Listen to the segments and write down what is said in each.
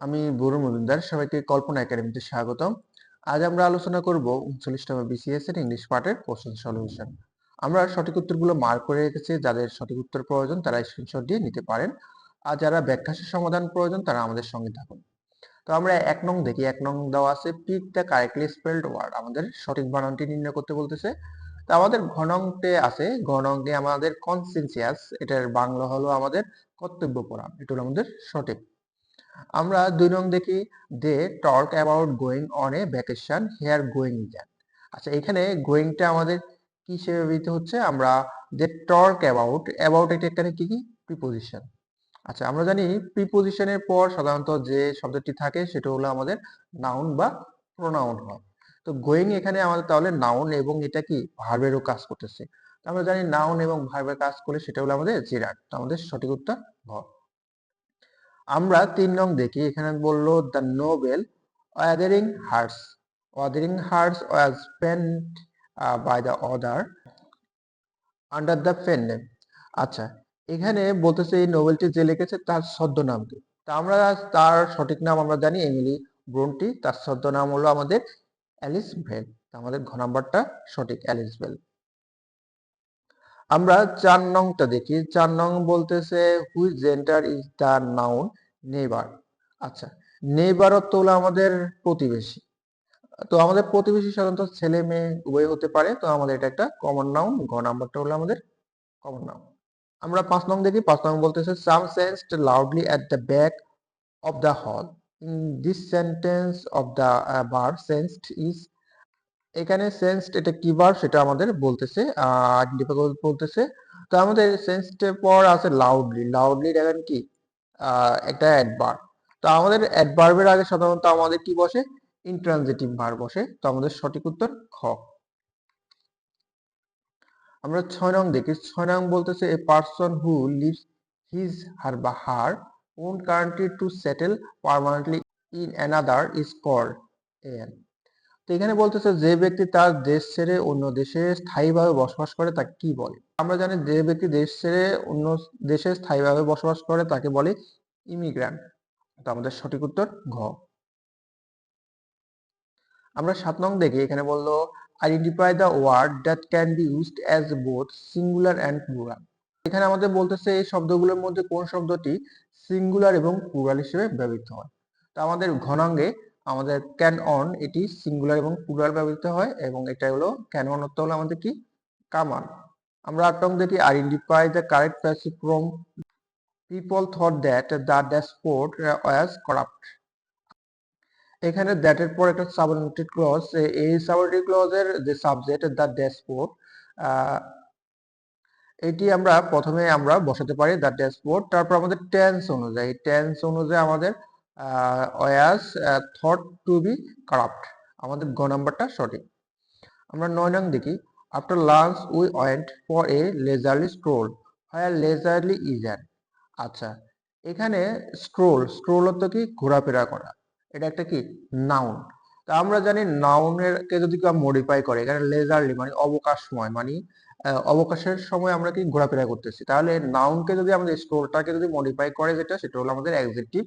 আমি বরুণ মজুমদার, সবাইকে কল্পনা একাডেমিতে স্বাগতম। আজ আমরা আলোচনা করব উনচল্লিশতম বিসিএস এর ইংলিশ পার্টের কোশ্চেন সলিউশন আমরা সঠিক উত্তরগুলো মার্ক করে রেখেছি, যাদের সঠিক উত্তর প্রয়োজন তারা স্ক্রিনশট দিয়ে নিতে পারেন। আর যারা ব্যাখ্যাসের সমাধান প্রয়োজন তারা আমাদের সঙ্গে থাকুন। তো আমরা এক নং দেখি, এক নং দেওয়া আছে pick the correctly spelled word আমাদের সঠিক বানানটি নির্ণয় করতে বলতেছে। তো আমাদের ঘনংতে আছে ঘনংতে আমাদের কনসেনসিয়াস এটার বাংলা হলো আমাদের কর্তব্য পরায়ণ এটা হলো আমাদের সঠিক। আমরা দুই নং দেখি they talk about going on a vacation here going Gen আচ্ছা এখানে গোয়িংটা আমাদের কি ব্যবহৃত হচ্ছে? আমরা দে টক অ্যাবাউট অ্যাবাউট এটা এখানে কি কি? প্রিপোজিশন আচ্ছা আমরা জানি প্রিপোজিশনের পর সাধারণত যে শব্দটি থাকে সেটা হলো আমাদের নাউন বা প্রোনাউন হয়। তো গোয়িং এখানে আমাদের তাহলে নাউন এবং এটা কি? ভার্বেরও কাজ করতেছে। আমরা জানি নাউন এবং ভার্বের কাজ করলে সেটা হলো আমাদের জেরাট তো আমাদের সঠিক উত্তর ভ আমরা তিন নং দেখি, এখানে বলল the novel Wuthering Heights Wuthering Heights was penned by the author under the pen name আচ্ছা এখানে বলতেছে এই নোবেলটি যে লিখেছে তার ছদ্মনাম কি? তা আমরা তার সঠিক নাম আমরা জানি, এমিলি ব্রোনটি, তার ছদ্মনাম হলো আমাদের অ্যালিস ভেল। আমাদের ঘ নাম্বারটা সঠিক, অ্যালিস ভেল। আমরা চার নংটা দেখি, চার নং বলতেছে which gender is the noun neighbour. আচ্ছা নেইবার অর্থ হলো আমাদের প্রতিবেশী। তো আমাদের প্রতিবেশী সাধারণত ছেলে মেয়ে উভয় হতে পারে। তো আমাদের এটা একটা কমন নাউন ঘ নাম্বারটা হলো আমাদের কমন নাউন আমরা পাঁচ নং দেখি, পাঁচ নং বলতেছে some sensed loudly at the back of the hall in this sentence of the bar sensed is এখানে সেন্সড এটা কি বার সেটা আমাদের বলতেছে আইডেন্টিফাই বলতেছে। তো আমাদের সেন্সড পর আছে লাউডলি লাউডলি দেখেন কি? একটা অ্যাডভার্ব তো আমাদের অ্যাডভার্বের আগে সাধারণত আমাদের কি বসে? ইন্ট্রানজিটিভ ভার বসে। তো আমাদের সঠিক উত্তর খ। আমরা ছয় নং দেখি। ছয় নং বলতেছে a person who leaves his her বা her own country to settle permanently in another is called an তো এখানে বলতেছে যে ব্যক্তি তার দেশ ছেড়ে অন্য দেশে স্থায়ীভাবে বসবাস করে, তাকে কি বলে? আমরা জানি যে ব্যক্তি দেশ ছেড়ে অন্য দেশে স্থায়ীভাবে বসবাস করে, তাকে বলে ইমিগ্রান্ট তো আমাদের সঠিক উত্তর ঘ। আমরা সাত নং দেখি, এখানে বলল identify the word that can be used as both singular and plural এখানে আমাদের বলতেছে এই শব্দগুলোর মধ্যে কোন শব্দটি সিঙ্গুলার এবং প্লুরাল হিসেবে ব্যবহৃত হয়। তো আমাদের ঘনাঙ্গে আমাদের ক্যান অন এটি সিঙ্গুলার এবং প্লুরাল ব্যবহৃত হয়, এবং এটা হলো ক্যান অন হলো আমাদের কি? কামান আমরা আট নং দেখি identify the correct passive from people thought that the dashboard was corrupt এখানে দ্যাট এর পর একটা সাবঅর্ডিনেটেড ক্লজ এই সাবঅর্ডিনেটেড ক্লজের যে সাবজেক্ট দ্য ড্যাশবোর্ড এটি আমরা প্রথমে আমরা বসাতে পারি দ্য ড্যাশবোর্ড তারপর আমাদের টেন্স অনুযায়ী টেন্স অনুযায়ী আমাদের was thought to be corrupt আমাদের গ নাম্বারটা সঠিক। আমরা নয় নং দেখি after lunch we went for a leisurely stroll here leisurely is an আচ্ছা এখানে স্ক্রোল স্ক্রোল অর্থ কি? ঘোরাফেরা করা। এটা একটা কি? নাউন তা আমরা জানি নাউনের কে যদি কেউ মডিফাই করে, এখানে লেজারলি মানে অবকাশময় মানে অবকাশের সময় আমরা কি ঘোরাফেরা করতেছি। তাহলে নাউনকে যদি আমাদের স্ক্রোলটাকে যদি মডিফাই করে যেটা, সেটা হলো আমাদের অ্যাডজেক্টিভ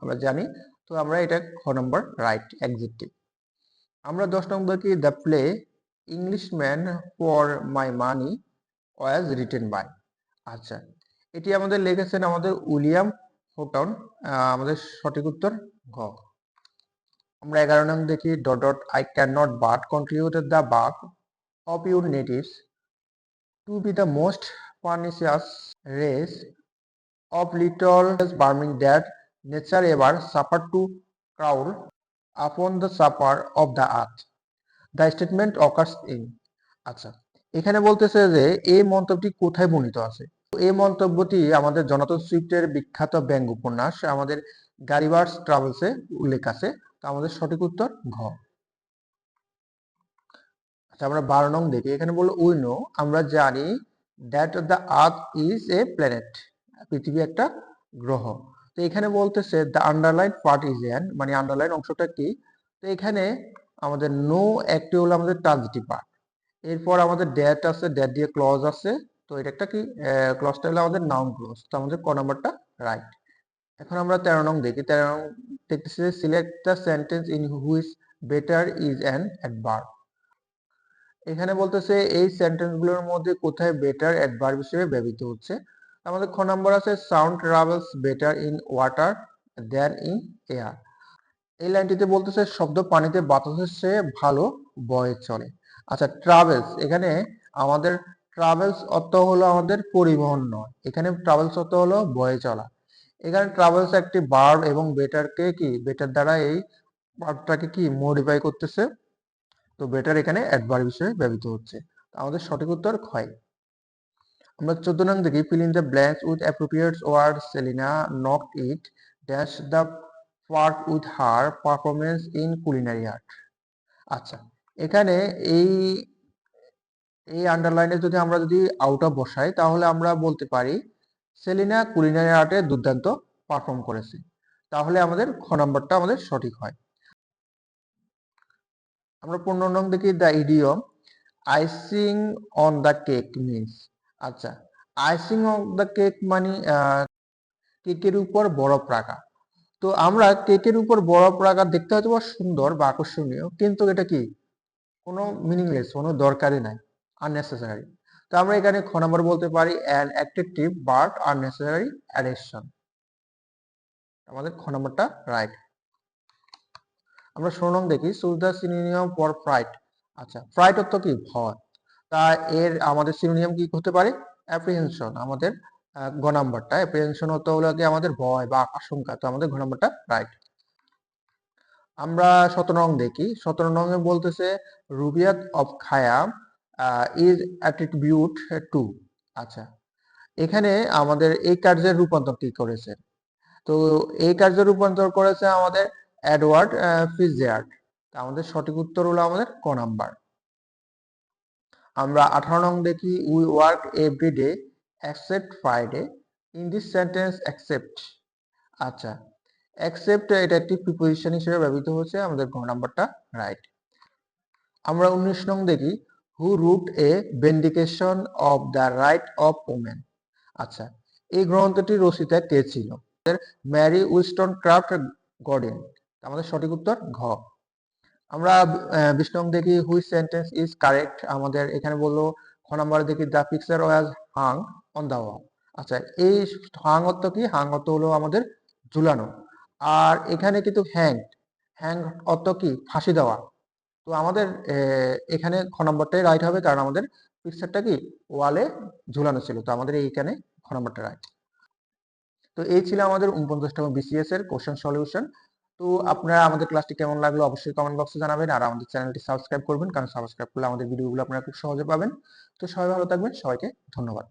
আমরা জানি, তো আমরা এটা খ নম্বর রাইট অ্যাডজেক্টিভ আমরা দশ নম্বর কি? The play Englishman for my money was written by আচ্ছা এটি আমাদের লিখেছেন আমাদের উইলিয়াম হোটন আমাদের সঠিক উত্তর ঘ। আমরা এগারো নং দেখি dot dot I can not but contribute the bulk of your natives to be the most pernicious race of little vermin that nature ever suffer to crawl upon the surface of the earth the statement occurs in আচ্ছা এখানে বলতেছে যে এই মন্তব্যটি কোথায় বর্ণিত আছে? এই মন্তব্যটি আমাদের জনাতন সুইফটের বিখ্যাত ব্যঙ্গ উপন্যাস, আমাদের গারিবার্স ট্রাভেলসে উল্লেখ আছে। তো আমাদের সঠিক উত্তর ঘ। আচ্ছা আমরা বারো নং দেখি। এখানে বলল উই নো আমরা জানি that the earth is a planet পৃথিবী একটা গ্রহ। তো এখানে বলতেছে the underline part is an মানে আন্ডারলাইন অংশটা কি? তো এখানে আমাদের নো একটি হলো আমাদের ট্রানজিটিভ পার্ট এরপর আমাদের ড্যাট আছে ড্যাট দিয়ে ক্লজ আছে, তো এটা একটা কি ক্লজটা হলো আমাদের নাউন ক্লজ তো আমাদের ক নাম্বারটা রাইট এখন আমরা তেরো নং দেখি, তেরো নং দেখতেছি select the sentence in which better is an adverb এখানে বলতেছে এই সেন্টেন্সগুলোর মধ্যে কোথায় বেটার অ্যাডভার্ব হিসেবে ব্যবহৃত হচ্ছে? আমাদের খ নম্বর আছে sound travels better in water then in air এই লাইনটিতে বলতেছে, শব্দ পানিতে বাতাসের চেয়ে ভালো বয়ে চলে। আচ্ছা ট্রাভেলস এখানে আমাদের ট্রাভেলস অর্থ হলো আমাদের পরিবহন নয়। এখানে ট্রাভেলস অর্থ হলো বয়ে চলা। এখানে ট্রাভেলস একটি ভার্ব এবং বেটারকে কি বেটার দ্বারা এই ভার্বটাকে কি মডিফাই করতেছে? তো বেটার এখানে অ্যাডভার্ব হিসেবে ব্যবহৃত হচ্ছে। আমাদের সঠিক উত্তর ক্ষয় আমরা চোদ্দ নং দেখি fill in the blanks with appropriate word Selina knock it dash the part with her performance in culinary art আচ্ছা এখানে এই এই আন্ডারলাইনে যদি আমরা যদি আউট অফ বসাই, তাহলে আমরা বলতে পারি, সেলিনা কুলিনারি আর্টে দুর্দান্ত পারফর্ম করেছে। তাহলে আমাদের খ নম্বরটা আমাদের সঠিক হয়। আমরা পনেরো নং দেখি the idiom icing on the cake means আচ্ছা আইসিং অন দ্য কেক মানে কেকের উপর বরফ রাখা। তো আমরা কেকের উপর বরফ রাখা দেখতে হয়তো সুন্দর বা আকর্ষণীয়, কিন্তু এটা কি? কোনো মিনিংলেস কোনো দরকারই নাই আননেসেসারি তো আমরা এখানে খ নম্বর বলতে পারি an attractive but unnecessary addiction আমাদের খ নম্বরটা রাইট আমরা নং দেখি choose the synonym for fright আচ্ছা ফ্রাইট অর্থ কি? ভয়। তা এর আমাদের সিনোনিয়াম কি হতে পারে? অ্যাপ্রিহেনশন আমাদের গ নাম্বারটা। অ্যাপ্রিহেনশন অর্থ হলো কি আমাদের ভয় বা আশঙ্কা, তো আমাদের ঘ নাম্বারটা রাইট আমরা সতেরো নং দেখি। সতেরো নং এ বলতেছে, Rubaiyat of Khayyam is attribute to. আচ্ছা। এখানে আমাদের এই কার্যের রূপান্তর কি করেছে? তো এই কার্যের রূপান্তর করেছে আমাদের এডওয়ার্ড ফিজিয়ার্ড। আমাদের সঠিক উত্তর হলো আমাদের ক নাম্বার। আমরা আঠারো নং দেখি, we work every day accept Friday in this sentence accept আচ্ছা অ্যাকসেপ্ট এটা একটি প্রিপোজিশন হিসেবে ব্যবহৃত হচ্ছে আমাদের গ নাম্বারটা রাইট আমরা উনিশ নং দেখি who wrote a vindication of the right of women আচ্ছা এই গ্রন্থটি রচিতা কে ছিল? ম্যারি উইস্টন ক্রাফট গডেন আমাদের সঠিক উত্তর ঘ। আমরা বিশ দেখি হুই সেন্টেন্স ইজ কারেক্ট আমাদের এখানে বলল খ নাম্বার দেখি the picture was Hang on the ওয়াল আচ্ছা এই হাং অর্থ কি? হাং অর্থ হলো আমাদের ঝুলানো। আর এখানে কিন্তু হ্যাং হ্যাং অর্থ কি? ফাঁসি দেওয়া। তো আমাদের এখানে খ নম্বরটাই রাইট হবে কারণ আমাদের পিকচারটা কি? ওয়ালে ঝুলানো ছিল। তো আমাদের এইখানে খ নম্বরটা রাইট তো এই ছিল আমাদের উনপঞ্চাশতম বিসিএস এর কোশ্চেন সলিউশন তো আপনারা আমাদের ক্লাসটি কেমন লাগল অবশ্যই কমেন্ট বক্সে জানাবেন। আর আমাদের চ্যানেলটি সাবস্ক্রাইব করবেন, কারণ সাবস্ক্রাইব করলে আমাদের ভিডিওগুলো আপনারা খুব সহজে পাবেন। তো সবাই ভালো থাকবেন। সবাইকে ধন্যবাদ।